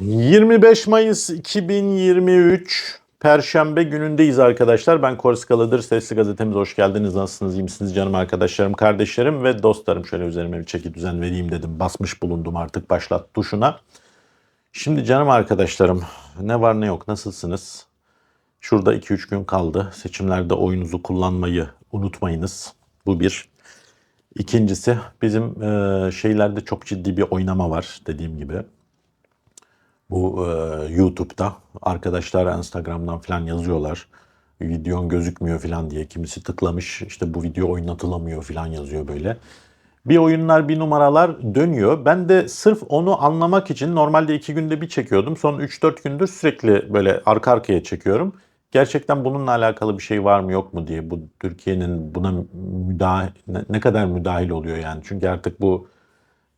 25 Mayıs 2023 Perşembe günündeyiz arkadaşlar. Ben Korskalı'dır. Sesli gazetemize hoş geldiniz. Nasılsınız? iyi misiniz canım arkadaşlarım, kardeşlerim ve dostlarım? Şöyle üzerime bir çeki düzen vereyim dedim. Basmış bulundum artık başlat tuşuna. Şimdi canım arkadaşlarım ne var ne yok nasılsınız? Şurada 2-3 gün kaldı. Seçimlerde oyunuzu kullanmayı unutmayınız. Bu bir. İkincisi bizim e, şeylerde çok ciddi bir oynama var dediğim gibi. Bu e, YouTube'da arkadaşlar Instagram'dan falan yazıyorlar. Videon gözükmüyor falan diye. Kimisi tıklamış işte bu video oynatılamıyor falan yazıyor böyle. Bir oyunlar bir numaralar dönüyor. Ben de sırf onu anlamak için normalde iki günde bir çekiyordum. Son 3-4 gündür sürekli böyle arka arkaya çekiyorum. Gerçekten bununla alakalı bir şey var mı yok mu diye bu Türkiye'nin buna müdahil, ne kadar müdahil oluyor yani. Çünkü artık bu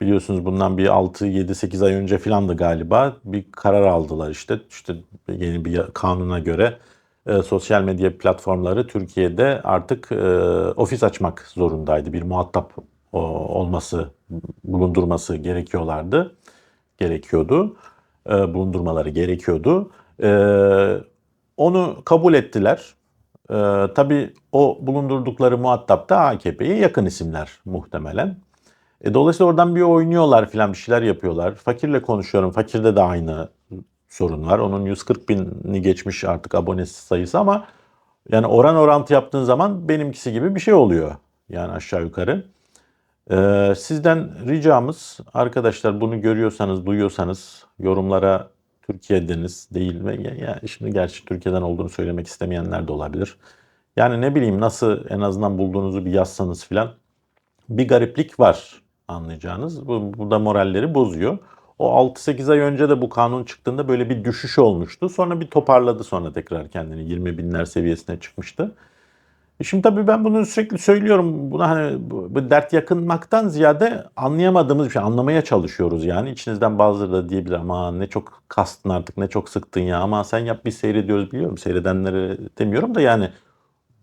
biliyorsunuz bundan bir 6 7 8 ay önce filandı galiba bir karar aldılar işte işte yeni bir kanuna göre e, sosyal medya platformları Türkiye'de artık e, ofis açmak zorundaydı. Bir muhatap o, olması bulundurması gerekiyorlardı. Gerekiyordu. E, bulundurmaları gerekiyordu. E, onu kabul ettiler. E, tabii o bulundurdukları muhatap da AKP'ye yakın isimler muhtemelen. E, dolayısıyla oradan bir oynuyorlar filan bir şeyler yapıyorlar. Fakirle konuşuyorum. Fakirde de aynı sorun var. Onun 140 bini geçmiş artık abonesi sayısı ama yani oran orantı yaptığın zaman benimkisi gibi bir şey oluyor. Yani aşağı yukarı. Ee, sizden ricamız arkadaşlar bunu görüyorsanız, duyuyorsanız yorumlara Türkiye'deniz değil mi? Ya, ya şimdi gerçi Türkiye'den olduğunu söylemek istemeyenler de olabilir. Yani ne bileyim nasıl en azından bulduğunuzu bir yazsanız filan bir gariplik var anlayacağınız. Bu, bu da moralleri bozuyor. O 6-8 ay önce de bu kanun çıktığında böyle bir düşüş olmuştu. Sonra bir toparladı sonra tekrar kendini 20 binler seviyesine çıkmıştı. E Şimdi tabii ben bunu sürekli söylüyorum. Buna hani bu, dert yakınmaktan ziyade anlayamadığımız bir şey. Anlamaya çalışıyoruz yani. İçinizden bazıları da diyebilir ama ne çok kastın artık ne çok sıktın ya. Ama sen yap biz seyrediyoruz biliyorum. Seyredenlere demiyorum da yani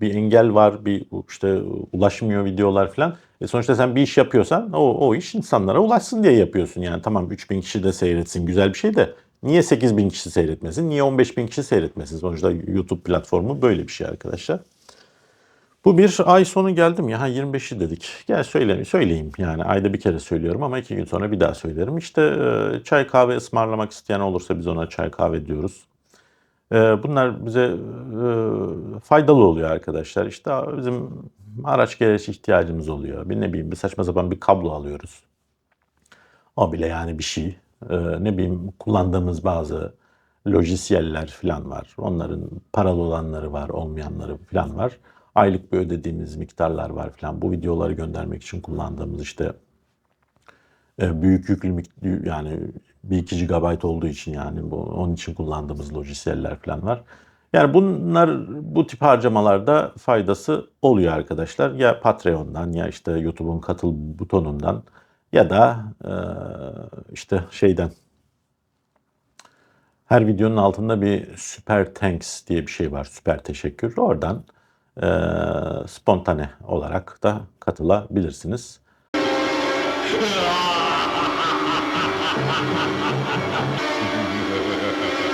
bir engel var, bir işte ulaşmıyor videolar falan. E sonuçta sen bir iş yapıyorsan o, o iş insanlara ulaşsın diye yapıyorsun. Yani tamam 3000 kişi de seyretsin güzel bir şey de niye 8000 kişi seyretmesin, niye 15000 kişi seyretmesin? Sonuçta YouTube platformu böyle bir şey arkadaşlar. Bu bir ay sonu geldim ya ha 25'i dedik. Gel söyle, söyleyeyim yani ayda bir kere söylüyorum ama iki gün sonra bir daha söylerim. İşte e, çay kahve ısmarlamak isteyen olursa biz ona çay kahve diyoruz. Ee, Bunlar bize e, faydalı oluyor arkadaşlar. İşte bizim araç gereç ihtiyacımız oluyor. Bir ne bileyim bir saçma sapan bir kablo alıyoruz. O bile yani bir şey. Ee, ne bileyim kullandığımız bazı lojisyeller falan var. Onların paralı olanları var, olmayanları falan var. Aylık bir ödediğimiz miktarlar var falan. Bu videoları göndermek için kullandığımız işte e, büyük yüklü yani 1-2 GB olduğu için yani bu, onun için kullandığımız lojisyeller falan var. Yani bunlar bu tip harcamalarda faydası oluyor arkadaşlar. Ya Patreon'dan ya işte YouTube'un katıl butonundan ya da e, işte şeyden her videonun altında bir süper thanks diye bir şey var. Süper teşekkür. Oradan e, spontane olarak da katılabilirsiniz.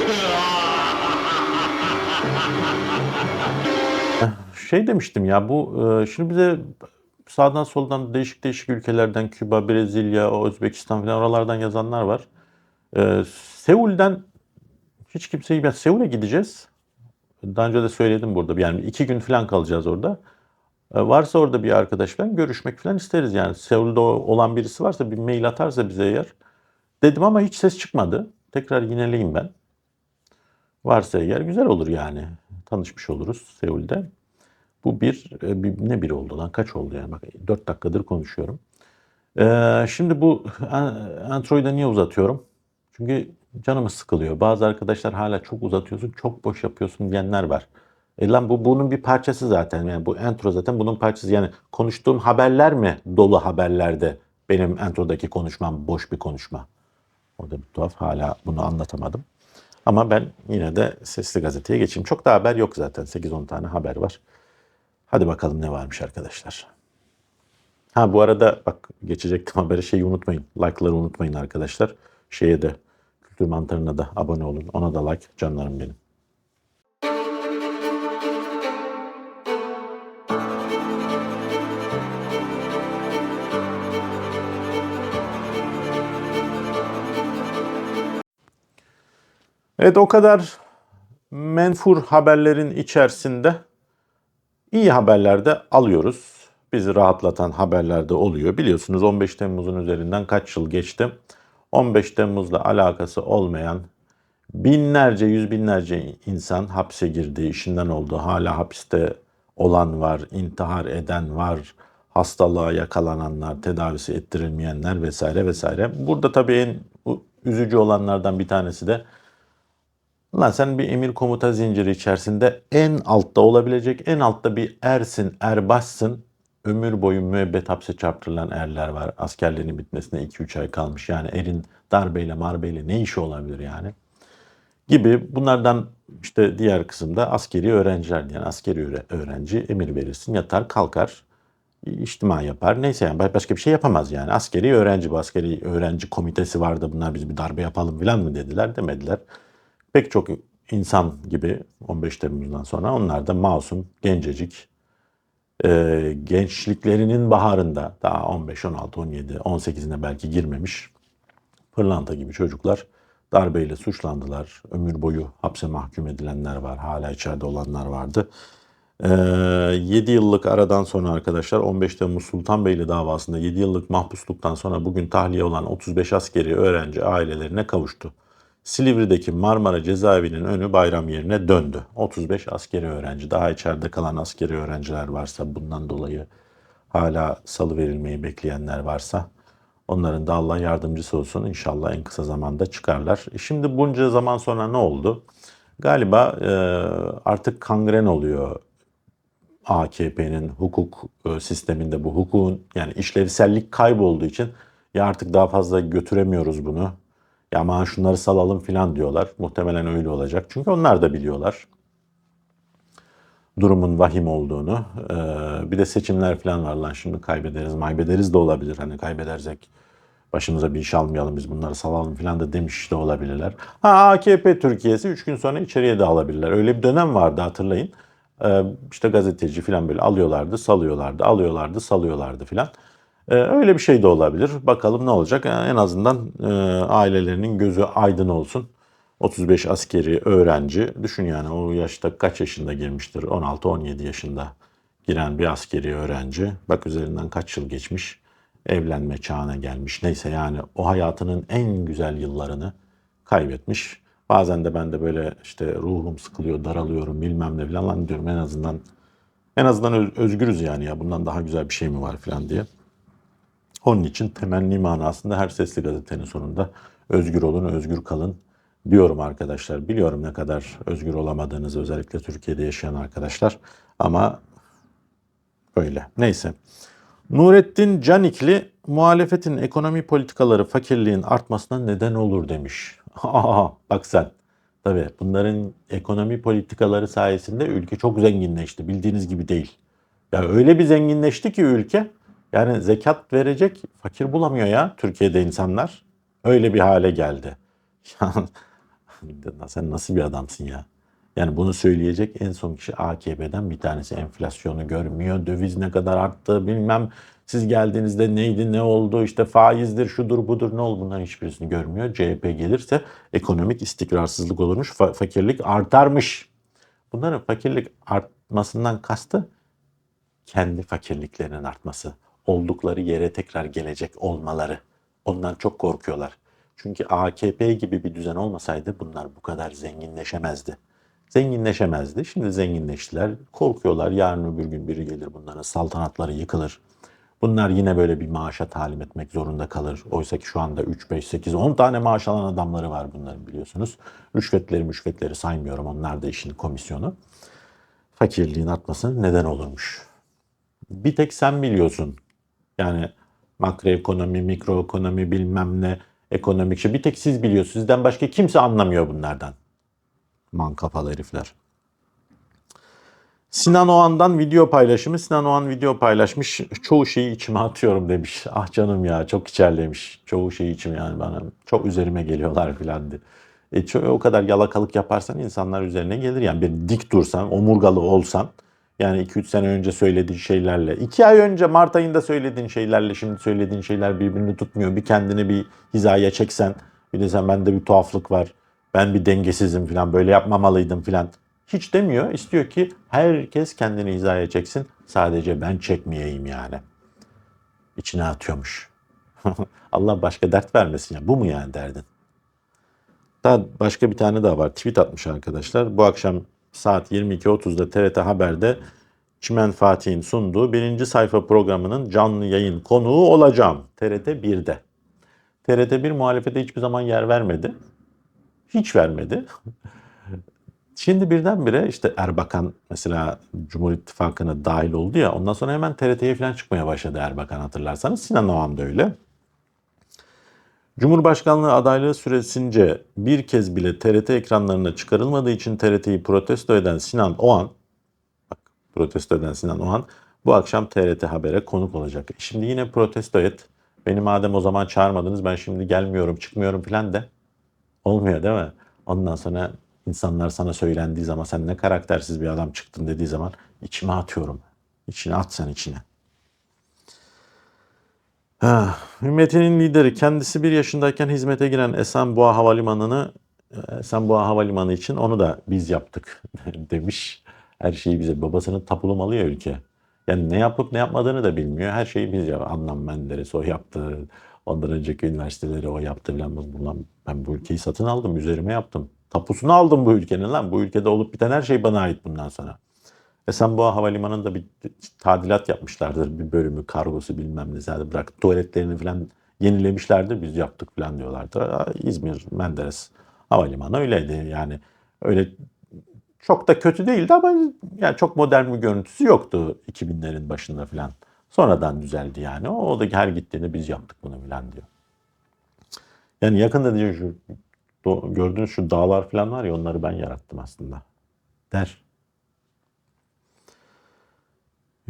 Şey demiştim ya bu e, şimdi bize sağdan soldan değişik değişik ülkelerden Küba, Brezilya, Özbekistan falan oralardan yazanlar var. E, Seul'den hiç kimseyi ben Seul'e gideceğiz. Daha önce de söyledim burada. Yani iki gün falan kalacağız orada. E, varsa orada bir arkadaş falan görüşmek falan isteriz yani. Seul'de olan birisi varsa bir mail atarsa bize eğer. Dedim ama hiç ses çıkmadı. Tekrar yineleyeyim ben. Varsa eğer güzel olur yani. Tanışmış oluruz Seul'de. Bu bir, e, bir ne bir oldu lan kaç oldu yani bak 4 dakikadır konuşuyorum. Ee, şimdi bu e, Android'e niye uzatıyorum? Çünkü canımız sıkılıyor. Bazı arkadaşlar hala çok uzatıyorsun, çok boş yapıyorsun diyenler var. E lan bu bunun bir parçası zaten. Yani bu intro zaten bunun parçası. Yani konuştuğum haberler mi dolu haberlerde benim introdaki konuşmam boş bir konuşma. Orada bir tuhaf hala bunu anlatamadım. Ama ben yine de sesli gazeteye geçeyim. Çok da haber yok zaten. 8-10 tane haber var. Hadi bakalım ne varmış arkadaşlar. Ha bu arada bak geçecektim haberi şeyi unutmayın. Like'ları unutmayın arkadaşlar. Şeye de kültür mantarına da abone olun. Ona da like canlarım benim. Evet o kadar menfur haberlerin içerisinde iyi haberler de alıyoruz. Bizi rahatlatan haberler de oluyor. Biliyorsunuz 15 Temmuz'un üzerinden kaç yıl geçti. 15 Temmuz'la alakası olmayan binlerce, yüz binlerce insan hapse girdi, işinden oldu. Hala hapiste olan var, intihar eden var, hastalığa yakalananlar, tedavisi ettirilmeyenler vesaire vesaire. Burada tabii en üzücü olanlardan bir tanesi de Lan sen bir emir komuta zinciri içerisinde en altta olabilecek en altta bir ersin, erbaşsın. Ömür boyu müebbet hapse çarptırılan erler var. Askerliğinin bitmesine 2-3 ay kalmış. Yani erin darbeyle marbeyle ne işi olabilir yani? Gibi bunlardan işte diğer kısımda askeri öğrenciler yani askeri öğrenci emir verirsin yatar kalkar içtima yapar. Neyse yani başka bir şey yapamaz yani. Askeri öğrenci bu askeri öğrenci komitesi vardı bunlar biz bir darbe yapalım falan mı dediler demediler pek çok insan gibi 15 Temmuz'dan sonra onlar da masum, gencecik, e, gençliklerinin baharında daha 15, 16, 17, 18'ine belki girmemiş pırlanta gibi çocuklar darbeyle suçlandılar. Ömür boyu hapse mahkum edilenler var. Hala içeride olanlar vardı. Ee, 7 yıllık aradan sonra arkadaşlar 15 Temmuz Sultanbeyli davasında 7 yıllık mahpusluktan sonra bugün tahliye olan 35 askeri öğrenci ailelerine kavuştu. Silivri'deki Marmara cezaevinin önü bayram yerine döndü. 35 askeri öğrenci, daha içeride kalan askeri öğrenciler varsa bundan dolayı hala salı verilmeyi bekleyenler varsa onların da Allah yardımcısı olsun. İnşallah en kısa zamanda çıkarlar. E şimdi bunca zaman sonra ne oldu? Galiba e, artık kangren oluyor AKP'nin hukuk e, sisteminde bu hukukun yani işlevsellik kaybolduğu için ya artık daha fazla götüremiyoruz bunu ya aman şunları salalım filan diyorlar. Muhtemelen öyle olacak. Çünkü onlar da biliyorlar durumun vahim olduğunu. Ee, bir de seçimler falan var lan şimdi kaybederiz maybederiz de olabilir. Hani kaybedersek başımıza bir iş almayalım biz bunları salalım filan da demiş de olabilirler. Ha AKP Türkiye'si 3 gün sonra içeriye de alabilirler. Öyle bir dönem vardı hatırlayın. Ee, işte gazeteci filan böyle alıyorlardı, salıyorlardı, alıyorlardı, salıyorlardı filan. Ee, öyle bir şey de olabilir. Bakalım ne olacak. En azından e, ailelerinin gözü aydın olsun. 35 askeri öğrenci. Düşün yani o yaşta kaç yaşında girmiştir? 16-17 yaşında giren bir askeri öğrenci. Bak üzerinden kaç yıl geçmiş. Evlenme çağına gelmiş. Neyse yani o hayatının en güzel yıllarını kaybetmiş. Bazen de ben de böyle işte ruhum sıkılıyor, daralıyorum bilmem ne falan lan diyorum en azından en azından özgürüz yani ya bundan daha güzel bir şey mi var falan diye. Onun için temenni manasında her sesli gazetenin sonunda özgür olun, özgür kalın diyorum arkadaşlar. Biliyorum ne kadar özgür olamadığınızı özellikle Türkiye'de yaşayan arkadaşlar ama öyle. Neyse. Nurettin Canikli muhalefetin ekonomi politikaları fakirliğin artmasına neden olur demiş. Aha, bak sen. Tabii bunların ekonomi politikaları sayesinde ülke çok zenginleşti. Bildiğiniz gibi değil. Ya öyle bir zenginleşti ki ülke yani zekat verecek fakir bulamıyor ya Türkiye'de insanlar. Öyle bir hale geldi. Sen nasıl bir adamsın ya? Yani bunu söyleyecek en son kişi AKP'den bir tanesi enflasyonu görmüyor. Döviz ne kadar arttı bilmem. Siz geldiğinizde neydi ne oldu işte faizdir şudur budur ne oldu bunların hiçbirisini görmüyor. CHP gelirse ekonomik istikrarsızlık olurmuş fa- fakirlik artarmış. Bunların fakirlik artmasından kastı kendi fakirliklerinin artması oldukları yere tekrar gelecek olmaları. Ondan çok korkuyorlar. Çünkü AKP gibi bir düzen olmasaydı bunlar bu kadar zenginleşemezdi. Zenginleşemezdi. Şimdi zenginleştiler. Korkuyorlar. Yarın öbür gün biri gelir bunların saltanatları yıkılır. Bunlar yine böyle bir maaşa talim etmek zorunda kalır. Oysa ki şu anda 3, 5, 8, 10 tane maaş alan adamları var bunların biliyorsunuz. Rüşvetleri müşvetleri saymıyorum. Onlar da işin komisyonu. Fakirliğin artmasının neden olurmuş. Bir tek sen biliyorsun yani makroekonomi, mikroekonomi bilmem ne ekonomik şey. Bir tek siz biliyorsunuz. Sizden başka kimse anlamıyor bunlardan. Man kafalı herifler. Sinan Oğan'dan video paylaşımı. Sinan Oğan video paylaşmış. Çoğu şeyi içime atıyorum demiş. Ah canım ya çok içerlemiş. Çoğu şeyi içime yani bana çok üzerime geliyorlar filan diye. E, o kadar yalakalık yaparsan insanlar üzerine gelir. Yani bir dik dursan, omurgalı olsan yani 2-3 sene önce söylediğin şeylerle, 2 ay önce Mart ayında söylediğin şeylerle şimdi söylediğin şeyler birbirini tutmuyor. Bir kendini bir hizaya çeksen, bir de sen bende bir tuhaflık var, ben bir dengesizim falan, böyle yapmamalıydım falan. Hiç demiyor. İstiyor ki herkes kendini hizaya çeksin. Sadece ben çekmeyeyim yani. İçine atıyormuş. Allah başka dert vermesin ya. Bu mu yani derdin? Daha başka bir tane daha var. Tweet atmış arkadaşlar. Bu akşam saat 22.30'da TRT Haber'de Çimen Fatih'in sunduğu birinci sayfa programının canlı yayın konuğu olacağım. TRT 1'de. TRT 1 muhalefete hiçbir zaman yer vermedi. Hiç vermedi. Şimdi birdenbire işte Erbakan mesela Cumhur İttifakı'na dahil oldu ya ondan sonra hemen TRT'ye falan çıkmaya başladı Erbakan hatırlarsanız. Sinan Oğan da öyle. Cumhurbaşkanlığı adaylığı süresince bir kez bile TRT ekranlarına çıkarılmadığı için TRT'yi protesto eden Sinan Oğan, bak protesto eden Sinan Oğan bu akşam TRT Haber'e konuk olacak. Şimdi yine protesto et. Beni madem o zaman çağırmadınız ben şimdi gelmiyorum, çıkmıyorum falan de. Olmuyor değil mi? Ondan sonra insanlar sana söylendiği zaman sen ne karaktersiz bir adam çıktın dediği zaman içime atıyorum. İçine at sen içine. Ha, Ümmetinin lideri kendisi bir yaşındayken hizmete giren Esenboğa Havalimanı'nı Esenboğa Havalimanı için onu da biz yaptık demiş. Her şeyi bize babasının tapulu malı ya ülke. Yani ne yapıp ne yapmadığını da bilmiyor. Her şeyi biz ya Adnan Menderes o yaptı. Ondan önceki üniversiteleri o yaptı falan. Bundan, ben bu ülkeyi satın aldım. Üzerime yaptım. Tapusunu aldım bu ülkenin lan. Bu ülkede olup biten her şey bana ait bundan sonra. Esenboğa Havalimanı'nda bir tadilat yapmışlardır. Bir bölümü, kargosu bilmem ne. Zaten bırak tuvaletlerini falan yenilemişlerdir. Biz yaptık falan diyorlardı. İzmir, Menderes Havalimanı öyleydi. Yani öyle çok da kötü değildi ama yani çok modern bir görüntüsü yoktu 2000'lerin başında falan. Sonradan düzeldi yani. O, da her gittiğinde biz yaptık bunu falan diyor. Yani yakında diyor şu gördüğünüz şu dağlar falan var ya onları ben yarattım aslında. Der.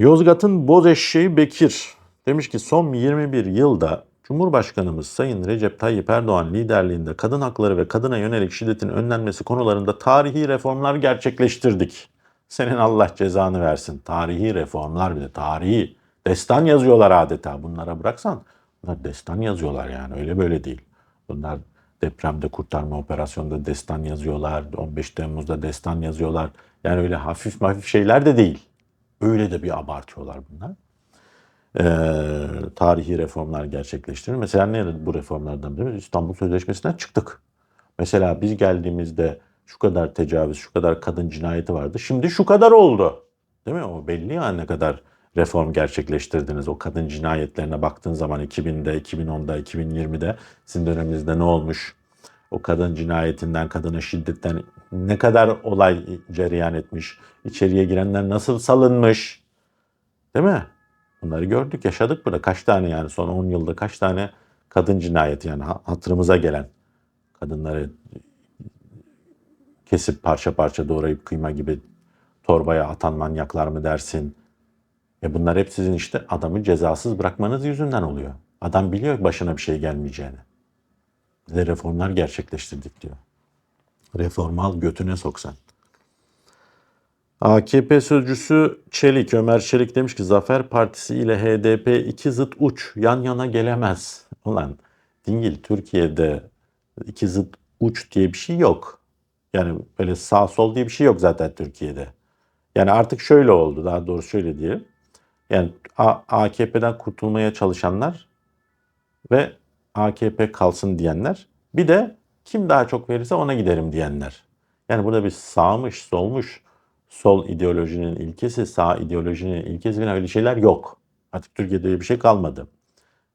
Yozgat'ın boz eşeği Bekir demiş ki son 21 yılda Cumhurbaşkanımız Sayın Recep Tayyip Erdoğan liderliğinde kadın hakları ve kadına yönelik şiddetin önlenmesi konularında tarihi reformlar gerçekleştirdik. Senin Allah cezanı versin. Tarihi reformlar bir de tarihi. Destan yazıyorlar adeta. Bunlara bıraksan bunlar destan yazıyorlar yani öyle böyle değil. Bunlar depremde kurtarma operasyonunda destan yazıyorlar. 15 Temmuz'da destan yazıyorlar. Yani öyle hafif hafif şeyler de değil. Öyle de bir abartıyorlar bunlar. Ee, tarihi reformlar gerçekleştirir. Mesela ne bu reformlardan biri? İstanbul Sözleşmesi'nden çıktık. Mesela biz geldiğimizde şu kadar tecavüz, şu kadar kadın cinayeti vardı. Şimdi şu kadar oldu. Değil mi? O belli ya ne kadar reform gerçekleştirdiniz. O kadın cinayetlerine baktığın zaman 2000'de, 2010'da, 2020'de sizin döneminizde ne olmuş? O kadın cinayetinden, kadına şiddetten ne kadar olay cereyan etmiş? İçeriye girenler nasıl salınmış? Değil mi? Bunları gördük, yaşadık burada. Kaç tane yani son 10 yılda kaç tane kadın cinayeti yani hatırımıza gelen kadınları kesip parça parça doğrayıp kıyma gibi torbaya atan manyaklar mı dersin? E bunlar hep sizin işte adamı cezasız bırakmanız yüzünden oluyor. Adam biliyor başına bir şey gelmeyeceğini. Bize reformlar gerçekleştirdik diyor. Reform al götüne soksan. AKP sözcüsü Çelik, Ömer Çelik demiş ki Zafer Partisi ile HDP iki zıt uç yan yana gelemez. Ulan dingil Türkiye'de iki zıt uç diye bir şey yok. Yani böyle sağ sol diye bir şey yok zaten Türkiye'de. Yani artık şöyle oldu daha doğrusu şöyle diyelim. Yani AKP'den kurtulmaya çalışanlar ve AKP kalsın diyenler bir de kim daha çok verirse ona giderim diyenler. Yani burada bir sağmış, solmuş, sol ideolojinin ilkesi, sağ ideolojinin ilkesi falan öyle şeyler yok. Artık Türkiye'de öyle bir şey kalmadı.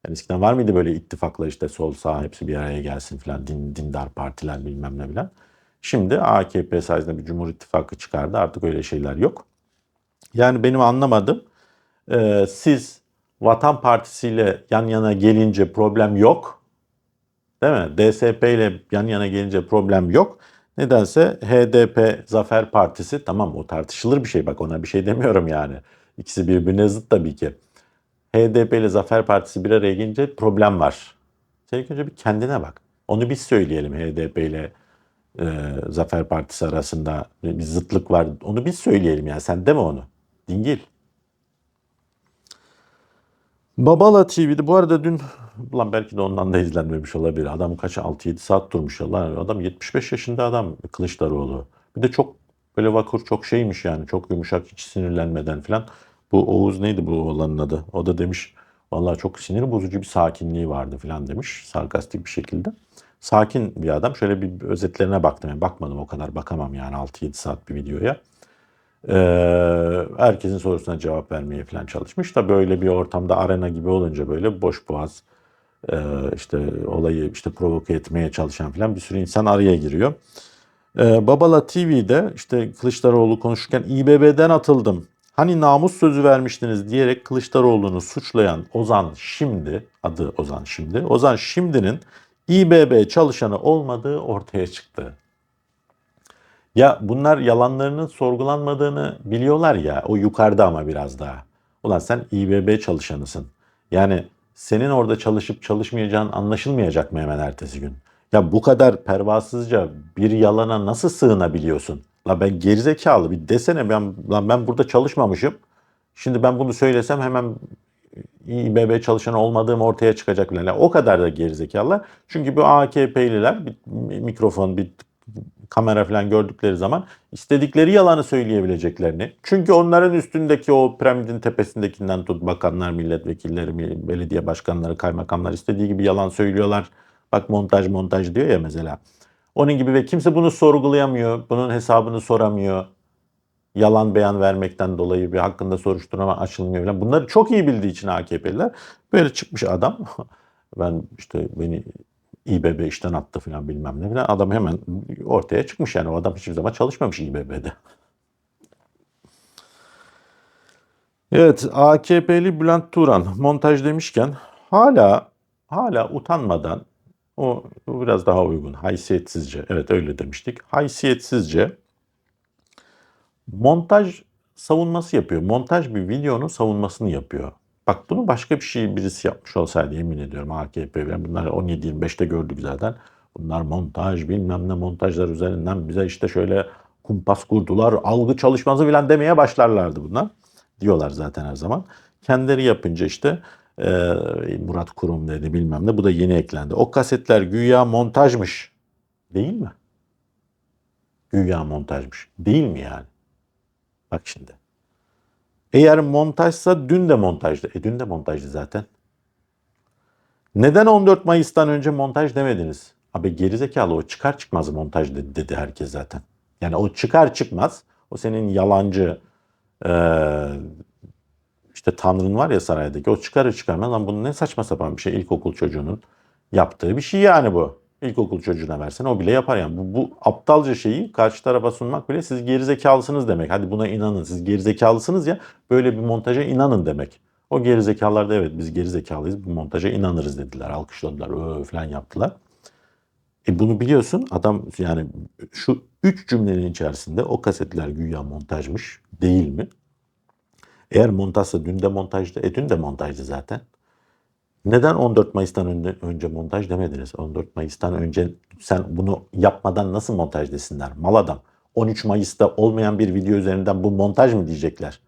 Yani eskiden var mıydı böyle ittifaklar işte sol sağ hepsi bir araya gelsin falan din, dindar partiler bilmem ne falan. Şimdi AKP sayesinde bir Cumhur İttifakı çıkardı artık öyle şeyler yok. Yani benim anlamadım. Ee, siz Vatan Partisi ile yan yana gelince problem yok. Değil mi? DSP ile yan yana gelince problem yok. Nedense HDP Zafer Partisi tamam o tartışılır bir şey bak ona bir şey demiyorum yani. İkisi birbirine zıt tabii ki. HDP ile Zafer Partisi bir araya gelince problem var. Sen ilk önce bir kendine bak. Onu biz söyleyelim HDP ile e, Zafer Partisi arasında bir zıtlık var. Onu biz söyleyelim yani sen deme onu. Dingil. Babala TV'de bu arada dün ulan belki de ondan da izlenmemiş olabilir. Adam kaç 6-7 saat durmuş Allah. Adam 75 yaşında adam Kılıçdaroğlu. Bir de çok böyle vakur çok şeymiş yani. Çok yumuşak hiç sinirlenmeden falan. Bu Oğuz neydi bu oğlanın adı? O da demiş vallahi çok sinir bozucu bir sakinliği vardı falan demiş. Sarkastik bir şekilde. Sakin bir adam. Şöyle bir özetlerine baktım. Yani bakmadım o kadar bakamam yani 6-7 saat bir videoya. Ee, herkesin sorusuna cevap vermeye falan çalışmış da böyle bir ortamda arena gibi olunca böyle boş boğaz e, işte olayı işte provoke etmeye çalışan falan bir sürü insan araya giriyor. Ee, Babala TV'de işte Kılıçdaroğlu konuşurken İBB'den atıldım. Hani namus sözü vermiştiniz diyerek Kılıçdaroğlu'nu suçlayan Ozan Şimdi, adı Ozan Şimdi, Ozan Şimdi'nin İBB çalışanı olmadığı ortaya çıktı. Ya bunlar yalanlarının sorgulanmadığını biliyorlar ya. O yukarıda ama biraz daha. Ulan sen İBB çalışanısın. Yani senin orada çalışıp çalışmayacağın anlaşılmayacak mı hemen ertesi gün? Ya bu kadar pervasızca bir yalana nasıl sığınabiliyorsun? La ben gerizekalı bir desene ben lan ben burada çalışmamışım. Şimdi ben bunu söylesem hemen İBB çalışanı olmadığım ortaya çıkacak bile. O kadar da gerizekalılar. Çünkü bu AKP'liler bir mikrofon, bir kamera falan gördükleri zaman istedikleri yalanı söyleyebileceklerini. Çünkü onların üstündeki o piramidin tepesindekinden tut bakanlar, milletvekilleri, belediye başkanları, kaymakamlar istediği gibi yalan söylüyorlar. Bak montaj montaj diyor ya mesela. Onun gibi ve kimse bunu sorgulayamıyor. Bunun hesabını soramıyor. Yalan beyan vermekten dolayı bir hakkında soruşturma açılmıyor falan. Bunları çok iyi bildiği için AKP'liler böyle çıkmış adam. ben işte beni İBB işten attı falan bilmem ne falan. Adam hemen ortaya çıkmış yani. O adam hiçbir zaman çalışmamış İBB'de. Evet AKP'li Bülent Turan montaj demişken hala hala utanmadan o biraz daha uygun haysiyetsizce evet öyle demiştik haysiyetsizce montaj savunması yapıyor. Montaj bir videonun savunmasını yapıyor. Bak bunu başka bir şey birisi yapmış olsaydı yemin ediyorum AKP. Yani bunlar 17-25'te gördük zaten. Bunlar montaj bilmem ne montajlar üzerinden bize işte şöyle kumpas kurdular. Algı çalışması falan demeye başlarlardı bunlar. Diyorlar zaten her zaman. Kendileri yapınca işte e, Murat Kurum dedi bilmem ne. Bu da yeni eklendi. O kasetler güya montajmış. Değil mi? Güya montajmış. Değil mi yani? Bak şimdi. Eğer montajsa dün de montajdı. E dün de montajdı zaten. Neden 14 Mayıs'tan önce montaj demediniz? Abi gerizekalı o çıkar çıkmaz montaj dedi, dedi herkes zaten. Yani o çıkar çıkmaz o senin yalancı e, işte tanrın var ya saraydaki o çıkarır çıkarmaz ama bunun ne saçma sapan bir şey ilkokul çocuğunun yaptığı bir şey yani bu. İlkokul çocuğuna versen o bile yapar yani. Bu, bu aptalca şeyi karşı tarafa sunmak bile siz gerizekalısınız demek. Hadi buna inanın siz gerizekalısınız ya böyle bir montaja inanın demek. O gerizekalılar da evet biz gerizekalıyız bu montaja inanırız dediler. Alkışladılar öyle falan yaptılar. E bunu biliyorsun adam yani şu üç cümlenin içerisinde o kasetler güya montajmış değil mi? Eğer montajsa dün de montajdı. E dün de montajdı zaten. Neden 14 Mayıs'tan önce, montaj demediniz? 14 Mayıs'tan önce sen bunu yapmadan nasıl montaj desinler? Mal adam. 13 Mayıs'ta olmayan bir video üzerinden bu montaj mı diyecekler?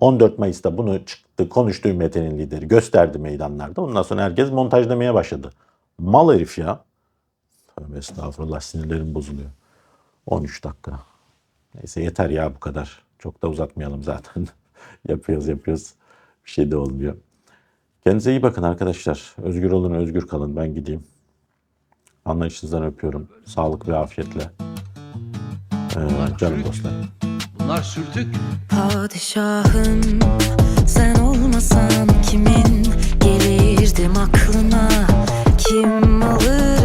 14 Mayıs'ta bunu çıktı konuştu Mete'nin lideri gösterdi meydanlarda. Ondan sonra herkes montaj demeye başladı. Mal herif ya. Tövbe estağfurullah sinirlerim bozuluyor. 13 dakika. Neyse yeter ya bu kadar. Çok da uzatmayalım zaten. yapıyoruz yapıyoruz. Bir şey de olmuyor. Kendinize iyi bakın arkadaşlar. Özgür olun, özgür kalın. Ben gideyim. Anlayışınızdan öpüyorum. Sağlık ve afiyetle. Ee, canım dostlarım. Bunlar sürtük. Padişahım sen olmasan kimin gelirdim aklına kim alır?